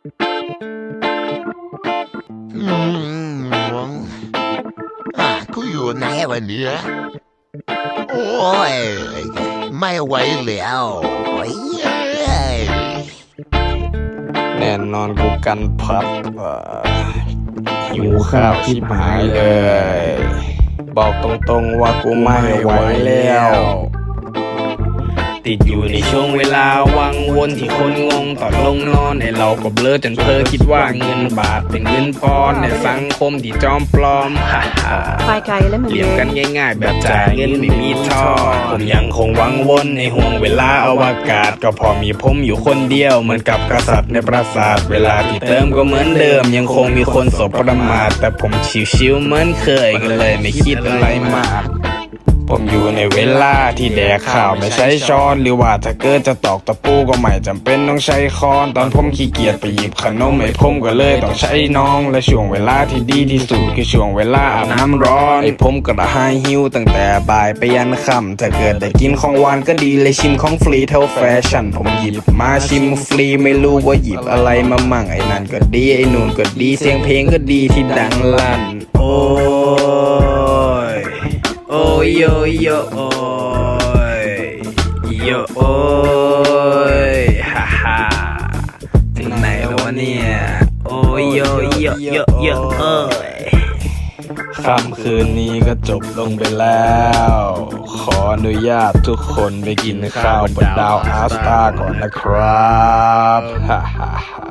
อืมอะกูอยู่ไหนวันนี้โอ้ย ไม่ไหวแล้วแน่นอนกูกันพัดเอ่อหิวข้าวชิบหายเลย บอกตรงๆว่ากูไม่ไหวแล้ว ติดอยู่ในช่วงเวลาวังวนที่คนงงตอนลงนอนไอเราก็เบลอจนเพอคิดว่าเงินบาทเป็นเงินปอนในสังคมที่จอมปลอมฮ่าฮ่าไปไกลแล้วมึงเหลี่ยมกันง่ายๆ แบบจ่ายเงินไม่มีทอนผมยังคงวังวนในห่วงเวลาอวกาศ ก็พอมีผมอยู่คนเดียวเหมือนกับกษัตริย์ในปราสาทเวลาที่เติมก็เหมือนเดิม ยังคงมีคนสบประมาทแต่ผมชิวๆเหมือนเคยก็เลยไม่คิดอะไรมาก ผมอยู่ในเวลาที่แดกข้าวไม่ใช้ช้อน หรือว่าถ้าเกิดจะตอกตะปูก็ไม่จำเป็นต้องใช้ค้อน ตอนผมขี้เกียจไปหยิบขนมไอ้ผมก็เลยต้องใช้น้อง และช่วงเวลาที่ดีที่สุดคือช่วงเวลาอาบน้ำร้อนไอ้ผมกระหายหิวตั้งแต่บ่ายไปยันค่ำถ้าเกิดได้กินของหวานก็ดีเลยชิมของฟรีเท่าแฟชั่น ผมหยิบมาชิมฟรีไม่รู้ว่าหยิบอะไรมามั่งไอ้นั่นก็ดีไอ้นู่นก็ดีเสียงเพลงก็ดีที่ดังลั่นโอ้ โอ้ยโยโยโอ้ยโยโอ้ยฮ่าฮ่าถึงไหนแล้ววะเนี่ยโอ้ยโยโยโยโยโอ้ยค่ำคืนนี้ก็จบลงไปแล้ว ขออนุญาตทุกคนไปกินข้าวบนดาวอาสตาก่อนนะครับฮ่าฮ่าฮ่า